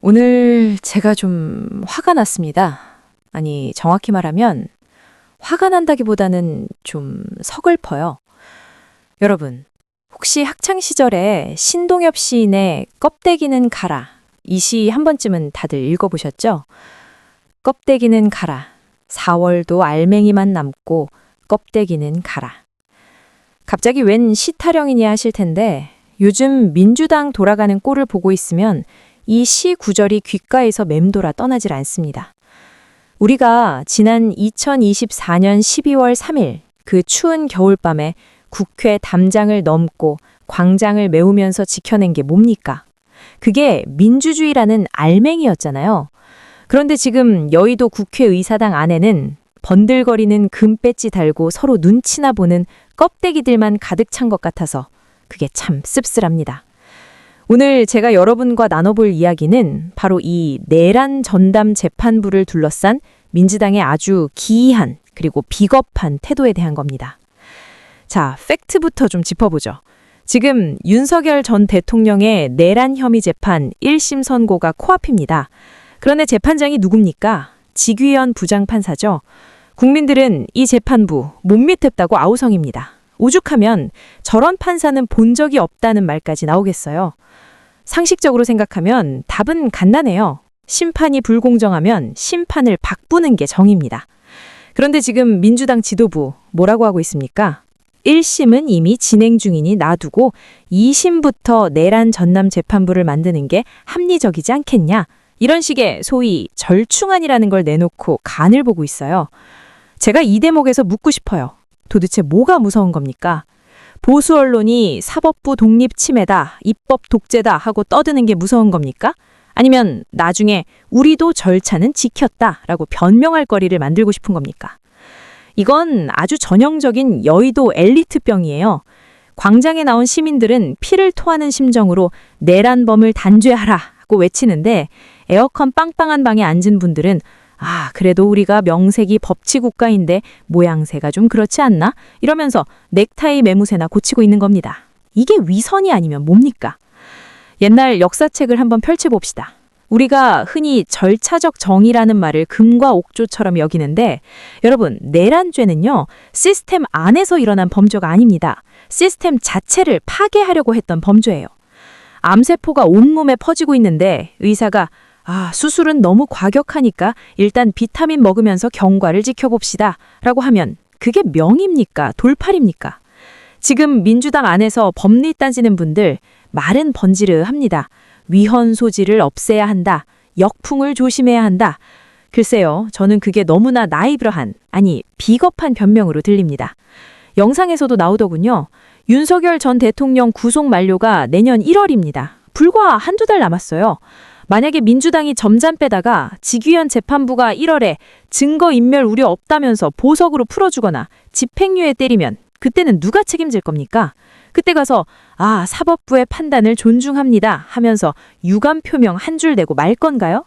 오늘 제가 좀 화가 났습니다. 아니, 정확히 말하면 화가 난다기보다는 좀 서글퍼요. 여러분, 혹시 학창 시절에 신동엽 시인의 껍데기는 가라 이 시 한 번쯤은 다들 읽어보셨죠? 껍데기는 가라. 4월도 알맹이만 남고 껍데기는 가라. 갑자기 웬 시타령이냐 하실 텐데 요즘 민주당 돌아가는 꼴을 보고 있으면 이 시 구절이 귓가에서 맴돌아 떠나질 않습니다. 우리가 지난 2024년 12월 3일 그 추운 겨울밤에 국회 담장을 넘고 광장을 메우면서 지켜낸 게 뭡니까? 그게 민주주의라는 알맹이였잖아요. 그런데 지금 여의도 국회의사당 안에는 번들거리는 금배지 달고 서로 눈치나 보는 껍데기들만 가득 찬 것 같아서 그게 참 씁쓸합니다. 오늘 제가 여러분과 나눠볼 이야기는 바로 이 내란 전담 재판부를 둘러싼 민주당의 아주 기이한 그리고 비겁한 태도에 대한 겁니다. 자, 팩트부터 좀 짚어보죠. 지금 윤석열 전 대통령의 내란 혐의 재판 1심 선고가 코앞입니다. 그런데 재판장이 누굽니까? 지귀현 부장판사죠. 국민들은 이 재판부 못 믿겠다고 아우성입니다. 오죽하면 저런 판사는 본 적이 없다는 말까지 나오겠어요. 상식적으로 생각하면 답은 간단해요. 심판이 불공정하면 심판을 바꾸는 게 정입니다. 그런데 지금 민주당 지도부 뭐라고 하고 있습니까? 1심은 이미 진행 중이니 놔두고 2심부터 내란 전남 재판부를 만드는 게 합리적이지 않겠냐? 이런 식의 소위 절충안이라는 걸 내놓고 간을 보고 있어요. 제가 이 대목에서 묻고 싶어요. 도대체 뭐가 무서운 겁니까? 보수 언론이 사법부 독립 침해다, 입법 독재다 하고 떠드는 게 무서운 겁니까? 아니면 나중에 우리도 절차는 지켰다 라고 변명할 거리를 만들고 싶은 겁니까? 이건 아주 전형적인 여의도 엘리트병이에요. 광장에 나온 시민들은 피를 토하는 심정으로 내란범을 단죄하라고 외치는데 에어컨 빵빵한 방에 앉은 분들은 아, 그래도 우리가 명색이 법치 국가인데 모양새가 좀 그렇지 않나? 이러면서 넥타이 매무새나 고치고 있는 겁니다. 이게 위선이 아니면 뭡니까? 옛날 역사책을 한번 펼쳐봅시다. 우리가 흔히 절차적 정의라는 말을 금과 옥조처럼 여기는데 여러분, 내란죄는요, 시스템 안에서 일어난 범죄가 아닙니다. 시스템 자체를 파괴하려고 했던 범죄예요. 암세포가 온몸에 퍼지고 있는데 의사가 아, 수술은 너무 과격하니까 일단 비타민 먹으면서 경과를 지켜봅시다. 라고 하면 그게 명입니까? 돌팔입니까? 지금 민주당 안에서 법리 따지는 분들 말은 번지르 합니다. 위헌 소지를 없애야 한다. 역풍을 조심해야 한다. 글쎄요, 저는 그게 너무나 나이브러한, 아니, 비겁한 변명으로 들립니다. 영상에서도 나오더군요. 윤석열 전 대통령 구속 만료가 내년 1월입니다. 불과 한두 달 남았어요. 만약에 민주당이 점잠 빼다가 지규현 재판부가 1월에 증거인멸 우려 없다면서 보석으로 풀어주거나 집행유예 때리면 그때는 누가 책임질 겁니까? 그때 가서 아 사법부의 판단을 존중합니다 하면서 유감 표명 한 줄 내고 말 건가요?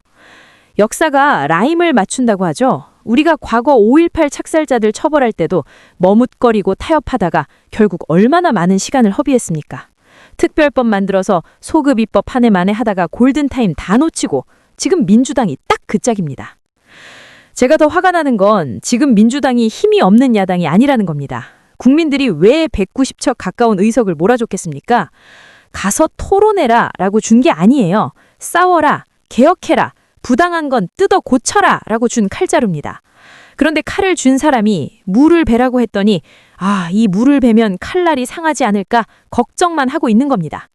역사가 라임을 맞춘다고 하죠. 우리가 과거 5.18 착살자들 처벌할 때도 머뭇거리고 타협하다가 결국 얼마나 많은 시간을 허비했습니까? 특별법 만들어서 소급 입법 한 해 만에 하다가 골든타임 다 놓치고 지금 민주당이 딱 그 짝입니다. 제가 더 화가 나는 건 지금 민주당이 힘이 없는 야당이 아니라는 겁니다. 국민들이 왜 190척 가까운 의석을 몰아줬겠습니까? 가서 토론해라 라고 준 게 아니에요. 싸워라, 개혁해라, 부당한 건 뜯어 고쳐라 라고 준 칼자루입니다. 그런데 칼을 준 사람이 물을 베라고 했더니 아, 이 물을 베면 칼날이 상하지 않을까 걱정만 하고 있는 겁니다.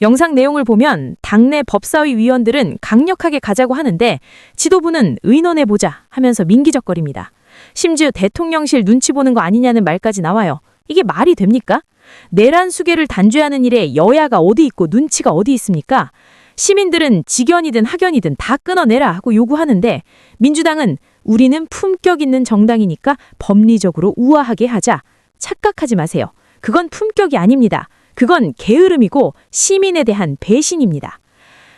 영상 내용을 보면 당내 법사위 위원들은 강력하게 가자고 하는데 지도부는 의논해 보자 하면서 민기적거립니다. 심지어 대통령실 눈치 보는 거 아니냐는 말까지 나와요. 이게 말이 됩니까? 내란 수계를 단죄하는 일에 여야가 어디 있고 눈치가 어디 있습니까? 시민들은 직연이든 학연이든 다 끊어내라 하고 요구하는데 민주당은 우리는 품격 있는 정당이니까 법리적으로 우아하게 하자. 착각하지 마세요. 그건 품격이 아닙니다. 그건 게으름이고 시민에 대한 배신입니다.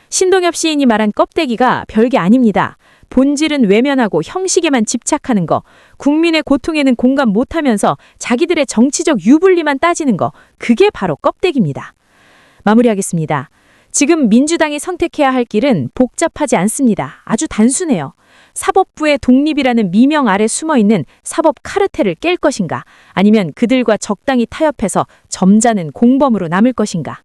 신동엽 시인이 말한 껍데기가 별게 아닙니다. 본질은 외면하고 형식에만 집착하는 거, 국민의 고통에는 공감 못하면서 자기들의 정치적 유불리만 따지는 거, 그게 바로 껍데기입니다. 마무리하겠습니다. 지금 민주당이 선택해야 할 길은 복잡하지 않습니다. 아주 단순해요. 사법부의 독립이라는 미명 아래 숨어 있는 사법 카르텔을 깰 것인가, 아니면 그들과 적당히 타협해서 점잖은 공범으로 남을 것인가.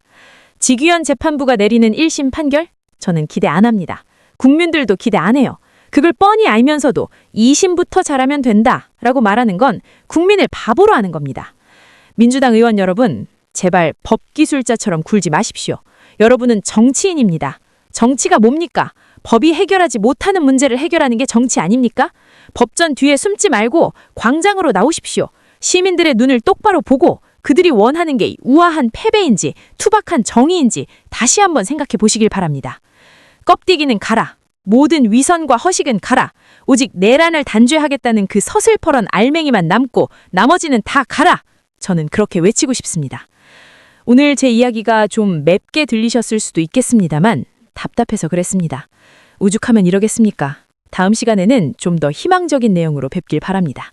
직위원 재판부가 내리는 1심 판결? 저는 기대 안 합니다. 국민들도 기대 안 해요. 그걸 뻔히 알면서도 2심부터 잘하면 된다 라고 말하는 건 국민을 바보로 하는 겁니다. 민주당 의원 여러분, 제발 법기술자처럼 굴지 마십시오. 여러분은 정치인입니다. 정치가 뭡니까? 법이 해결하지 못하는 문제를 해결하는 게 정치 아닙니까? 법전 뒤에 숨지 말고 광장으로 나오십시오. 시민들의 눈을 똑바로 보고 그들이 원하는 게 우아한 패배인지 투박한 정의인지 다시 한번 생각해 보시길 바랍니다. 껍데기는 가라. 모든 위선과 허식은 가라. 오직 내란을 단죄하겠다는 그 서슬퍼런 알맹이만 남고 나머지는 다 가라. 저는 그렇게 외치고 싶습니다. 오늘 제 이야기가 좀 맵게 들리셨을 수도 있겠습니다만 답답해서 그랬습니다. 우죽하면 이러겠습니까? 다음 시간에는 좀 더 희망적인 내용으로 뵙길 바랍니다.